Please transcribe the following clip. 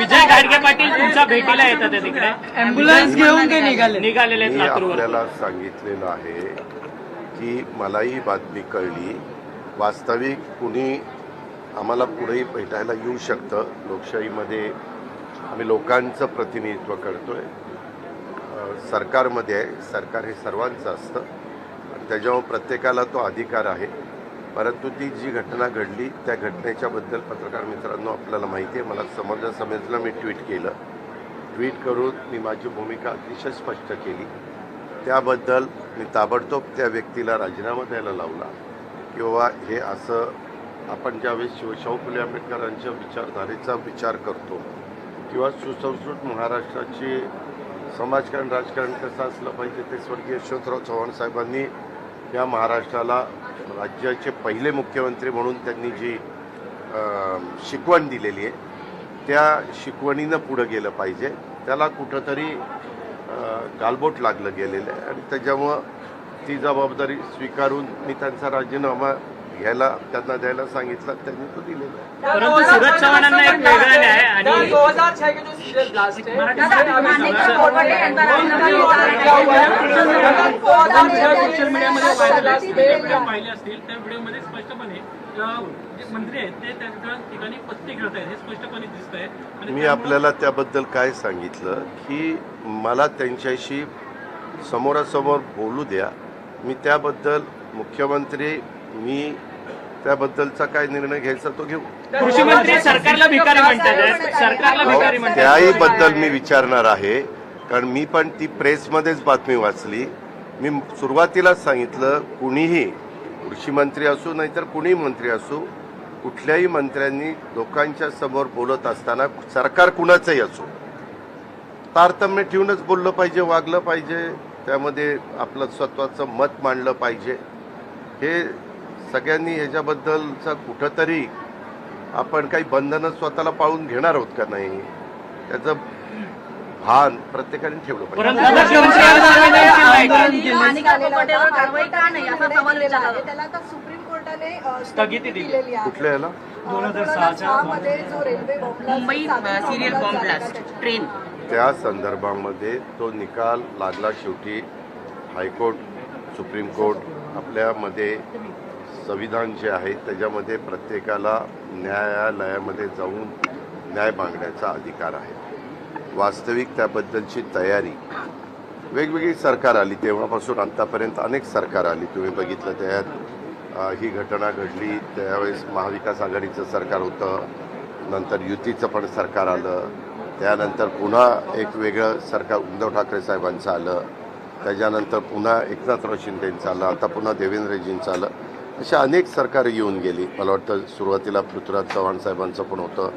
विजय गाडगे पाटील तुमच्या भेटीला येतात आहे तिकडे. अँब्युलन्स घेऊन ते निघाले. निघालेले आहेत मी लातूरवर आपल्याला सांगितलेलं आहे की मलाही बातमी कळली. वास्तविक कुणी आम्हाला पुढेही भेटायला येऊ शकतं. लोकशाहीमध्ये आम्ही लोकांचं प्रतिनिधित्व करतोय. अ, सरकारमध्ये आहे. सरकार हे सर्वांचं असतं. आणि त्याच्यामुळे प्रत्येकाला तो अधिकार आहे. परंतु ती जी घटना घडली त्या घटनेच्याबद्दल पत्रकार मित्रांनो आपल्याला माहिती आहे. मला समजा समजलं मी ट्विट केलं. ट्विट करून मी माझी भूमिका अतिशय स्पष्ट केली. त्याबद्दल मी ताबडतोब त्या व्यक्तीला राजीनामा द्यायला लावला. किंवा हे असं आपण ज्यावेळेस शिव शाहू फुले आंबेडकरांच्या विचारधारेचा विचार करतो किंवा सुसंस्कृत महाराष्ट्राची समाजकारण राजकारण कसं असलं पाहिजे ते स्वर्गीय यशवंतराव चव्हाण साहेबांनी या महाराष्ट्राला राज्याचे पहिले मुख्यमंत्री म्हणून त्यांनी जी शिकवण दिलेली आहे त्या शिकवणीनं पुढं गेलं पाहिजे. त्याला कुठंतरी गालबोट लागलं गेलेलं आहे. आणि त्याच्यामुळं ती जबाबदारी स्वीकारून मी त्यांचा राजीनामा घ्यायला त्यांना द्यायला सांगितलं त्यांनी तो दिलेला आहे. परंतु सूरज चव्हाणांना एक वेगळा न्याय आणि दो हजार छह के जो सीरियल ब्लास्ट है सोशल मीडिया मध्ये व्हायरल व्हिडिओ पाहिले असतील त्या व्हिडिओमध्ये स्पष्टपणे अ, जे मंत्री आहेत ते त्या त्या ठिकाणी पत्ते खेळत आहेत. हे स्पष्टपणे दिसत आहे. आणि मी आपल्याला त्याबद्दल काय सांगितलं की मला त्यांच्याशी समोरासमोर बोलू द्या. मी त्याबद्दल मुख्यमंत्री मी त्याबद्दलचा काय निर्णय घ्यायचा तो घेऊ. कृषी मंत्री सरकारला भिकारी म्हणतात सरकारला भिकारी अहो, म्हणतात. त्याही बद्दल मी विचारणार आहे कारण मी पण ती प्रेसमध्येच बातमी वाचली. मी सुरुवातीलाच सांगितलं कुणीही कृषी मंत्री असू नाहीतर कुणीही मंत्री असू कुठल्याही मंत्र्यांनी लोकांच्या समोर बोलत असताना सरकार कुणाचंही असो तारतम्य ठेवूनच बोललं पाहिजे वागलं पाहिजे. त्यामध्ये आपलं स्वतःचं मत मांडलं पाहिजे. हे सगळ्यांनी ह्याच्याबद्दलचा कुठंतरी आपण काही बंधनं स्वतःला पाळून घेणार आहोत का नाही? त्याचं भान प्रत्येकाने ठेवलं पाहिजे. कुठल्या याला? दोन हजार सहा मध्ये जो railway bomb Mumbai serial bomb blast train. त्या संदर्भामध्ये तो निकाल लागला शेवटी हायकोर्ट सुप्रीम कोर्ट आपल्यामध्ये संविधान जे आहे त्याच्यामध्ये प्रत्येकाला न्यायालयामध्ये जाऊन न्याय मागण्याचा अधिकार आहे. वास्तविक त्याबद्दलची तयारी. वेगवेगळी सरकार आली तेव्हापासून आत्तापर्यंत अनेक सरकार आली. तुम्ही बघितलं त्यात ही घटना घडली त्यावेळेस महाविकास आघाडीचं सरकार होतं नंतर युतीचं पण सरकार आलं त्यानंतर पुन्हा एक वेगळं सरकार उद्धव ठाकरे साहेबांचं आलं त्याच्यानंतर पुन्हा एकनाथराव शिंदेंचं आलं आता पुन्हा देवेंद्रजींचं आलं. अशा अनेक सरकार येऊन गेली. मला वाटतं सुरुवातीला पृथ्वीराज चव्हाण साहेबांचं पण होतं.